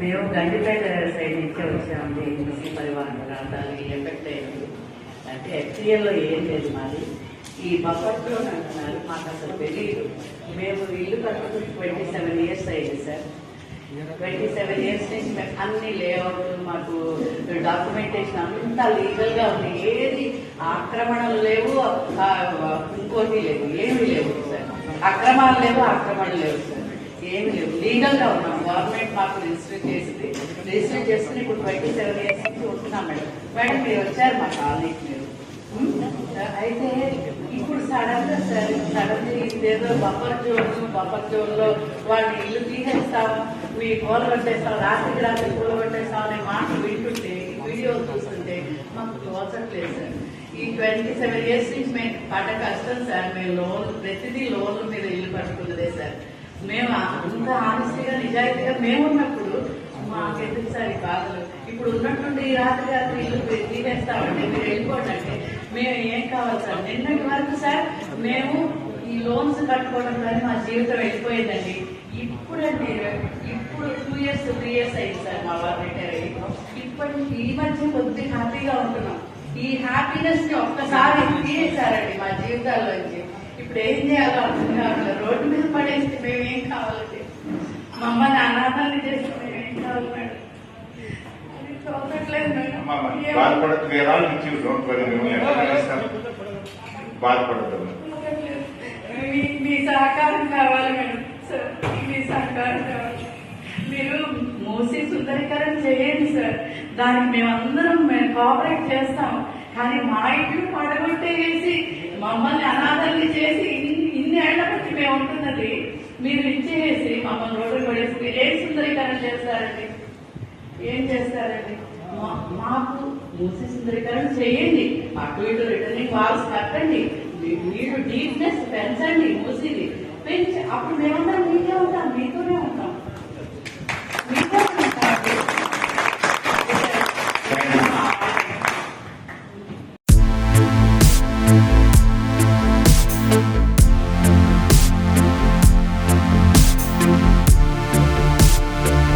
మేము గండిపేట సైడ్ నుంచి వచ్చామండి ముస్లిం పరివాహన ప్రాంతాలు ఎఫెక్ట్ అయింది అంటే హెచ్సిఎల్లో ఏం లేదు మాది. ఈ బఫర్లో అంటున్నారు మాకు అసలు తెలియదు మేము ఇల్లు కట్టుకుని ట్వంటీ సెవెన్ ఇయర్స్ అయ్యింది సార్. ట్వంటీ సెవెన్ ఇయర్స్ నుంచి మేము అన్ని లేఅవుట్ మాకు డాక్యుమెంటేషన్ అంతా లీగల్గా ఉంది. ఏది ఆక్రమణలు లేవు ఇంకోటి లేవు ఏమీ లేవు సార్. అక్రమాలు లేవు ఆక్రమణలు లేవు సార్. ఏమి లేవు లీగల్గా ఉన్నాం. గవర్నమెంట్ మాకు రిజిస్టర్ చేసింది. రిజిస్టర్ చేసుకుని ఇప్పుడు ట్వంటీ సెవెన్ ఇయర్స్ నుంచి ఉంటున్నాం మేడం. మేడం మీరు వచ్చారు మా కాలనీకి మీరు. అయితే ఇప్పుడు సడన్గా సార్ సడన్ ఇదేదో బఫర్ జోన్ బఫర్ జోన్లో వాళ్ళని ఇల్లు తీసేస్తాం మీ కూల పెట్టేస్తాం రాత్రికి రాత్రి కూల పెట్టేస్తాం అనే మాట వింటుంటే వీడియో చూస్తుంటే మాకు తోచట్లేదు సార్. ఈ ట్వంటీ సెవెన్ ఇయర్స్ నుంచి మేము పడ్డ కష్టం సార్. మేము లోన్ ప్రతిదీ లోన్లు మీద ఇల్లు పట్టుకున్నదే సార్. మేము అంత ఆనెస్టీగా నిజాయితీగా మేము ఉన్నప్పుడు మాకెందుకు సార్ ఈ బాధలు ఇప్పుడు ఉన్నట్టుండి రాత్రి రాత్రి ఇల్లు తీసేస్తామండి మీరు వెళ్ళిపోండి అంటే మేము ఏం కావాలి సార్? నిన్నటి వరకు సార్ మేము ఈ లోన్స్ కట్టుకోవడం కానీ మా జీవితం వెళ్ళిపోయిందండి. ఇప్పుడండి ఇప్పుడు టూ ఇయర్స్ త్రీ ఇయర్స్ అయింది సార్ మా వారు రిటైర్ అయ్యి. ఇప్పటి ఈ మధ్య కొద్ది హ్యాపీగా ఉంటున్నాం. ఈ హ్యాపీనెస్ని ఒక్కసారి తీసేశారండి మా జీవితాల్లోంచి ఇప్పుడు ఏం చేయాలో అర్థం కావట్లేదు రోడ్డు మీద పడేస్తే మేము ఏం కావాలండి మమ్మల్ని అనాథాన్ని చేస్తే మేము ఏం కావాలి మేడం. మీ- మీ సహకారం కావాలి మేడం. సార్ మీ సహకారం కావాలి. మీరు మూసి సుందరీకరణ చేయండి సార్. దానికి మేమందరం మేము కోఆపరేట్ చేస్తాం. కానీ మా ఇల్లు పడగొట్టేసి మమ్మల్ని అనాథల్ని చేసి ఏళ్ళ ఉంటుందండి. మీరు ఇచ్చేసి మమ్మల్ని రోడ్డు పడేసి మీరు ఏం సుందరీకరణ చేస్తారండి? ఏం చేస్తారండి? మాకు మూసి సుందరీకరణ చేయండి. అటు ఇటు రిటర్నింగ్ వాల్స్ కట్టండి. మీరు డీప్నెస్ పెంచండి మూసిది పెంచి అప్పుడు మేము